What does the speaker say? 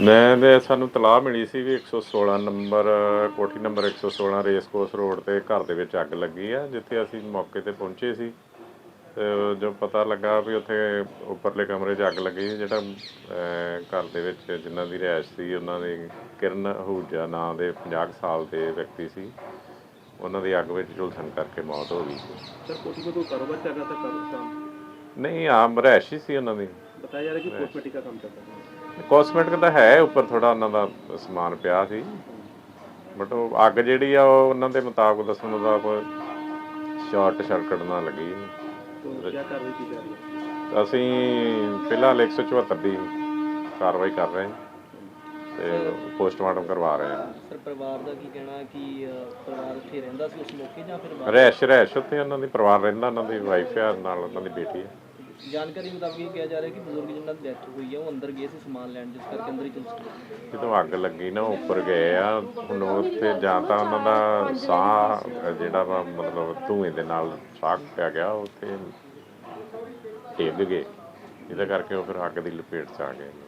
ਮੈਂ ਤੇ ਸਾਨੂੰ ਤਲਾਹ ਮਿਲੀ ਸੀ ਵੀ 116 ਨੰਬਰ ਕੋਠੀ ਨੰਬਰ 116 ਰੇਸ ਕੋਰਸ ਰੋਡ ਤੇ ਘਰ ਦੇ ਵਿੱਚ ਅੱਗ ਲੱਗੀ ਆ ਜਿੱਥੇ ਅਸੀਂ ਮੌਕੇ ਤੇ ਪਹੁੰਚੇ ਸੀ। ਜੋ ਪਤਾ ਲੱਗਾ ਵੀ ਉੱਥੇ ਉੱਪਰਲੇ ਕਮਰੇ 'ਚ ਅੱਗ ਲੱਗੀ ਜਿਹੜਾ ਘਰ ਦੇ ਵਿੱਚ ਜਿਨ੍ਹਾਂ ਦੀ ਰਹਿائش ਸੀ ਉਹਨਾਂ ਦੇ ਕਿਰਨ ਹੂਜਾ ਨਾਂ ਦੇ 50 ਸਾਲ ਦੇ ਵਿਅਕਤੀ ਸੀ। ਉਹਨਾਂ ਦੀ ਅੱਗ ਵਿੱਚ ਝੁਲਸਣ ਕਰਕੇ ਮੌਤ ਹੋ ਗਈ ਨਹੀਂ ਆਮ ਰਹਿਸ਼ੀ ਸੀ ਉਹਨਾਂ ਦੀ। ਬਤਾਇਆ ਜਾ ਰਿਹਾ ਕਿ ਕੋਸਮੈਟਿਕ ਕੰਮ ਕਰਦਾ ਸੀ ਕੋਸਮੈਟਿਕ ਦਾ ਹੈ ਉੱਪਰ ਥੋੜਾ ਉਹਨਾਂ ਦਾ ਸਮਾਨ ਪਿਆ ਸੀ। ਬਟ ਉਹ ਅੱਗ ਜਿਹੜੀ ਆ ਉਹ ਉਹਨਾਂ ਦੇ ਮੁਤਾਬਕ ਦੱਸਣ ਦਾ ਕੋਈ ਸ਼ਾਰਟ ਸਰਕਟ ਨਾ ਲੱਗੀ। ਕੀ ਕਾਰਵਾਈ ਕੀਤੀ ਜਾ ਰਹੀ ਅਸੀਂ ਪਹਿਲਾਂ 174 ਦੀ ਕਾਰਵਾਈ ਕਰ ਰਹੇ ਹਾਂ ਤੇ ਪੋਸਟਮਾਰਟਮ ਕਰਵਾ ਰਹੇ ਹਾਂ। ਪਰਿਵਾਰ ਦਾ ਕੀ ਕਹਿਣਾ ਕਿ ਪਰਿਵਾਰ ਉੱਥੇ ਰਹਿੰਦਾ ਸੀ ਉਸ ਮੌਕੇ ਜਾਂ ਫਿਰ ਰਹਿਸ਼ ਰਹਿਸ਼ ਉੱਥੇ ਉਹਨਾਂ ਦੀ ਪਰਿਵਾਰ ਰਹਿੰਦਾ ਉਹਨਾਂ ਦੀ ਵਾਈਫ ਆ ਨਾਲ ਉਹਨਾਂ ਦੀ ਬੇਟੀ ਹੈ ਜਾਣਕਾਰੀ ਮੁਤਾਬਕ ਇਹ ਕਿਹਾ ਜਾ ਰਿਹਾ ਕਿ ਬਜ਼ੁਰਗ ਜਿਨ੍ਹਾਂ ਦੀ ਡੈਥ ਹੋਈ ਹੈ ਉਹ ਅੰਦਰ ਗਏ ਸੀ ਸਮਾਨ ਲੈਣ, ਜਿਸ ਕਰਕੇ ਅੰਦਰ ਹੀ ਝੁਲਸ ਜਦੋਂ ਅੱਗ ਲੱਗੀ ਨਾ, ਉਹ ਉੱਪਰ ਗਏ ਆ, ਹੁਣ ਉੱਥੇ ਜਾਂ ਤਾਂ ਉਹਨਾਂ ਦਾ ਸਾਹ, ਜਿਹੜਾ ਵਾ, ਮਤਲਬ ਧੂਏ ਦੇ ਨਾਲ ਸਾਹ ਪਿਆ ਗਿਆ ਉੱਥੇ ਡਿੱਗ ਗਏ। ਜਿਹਦੇ ਕਰਕੇ ਉਹ ਫਿਰ ਅੱਗ ਦੀ ਲਪੇਟ 'ਚ ਆ ਗਏ।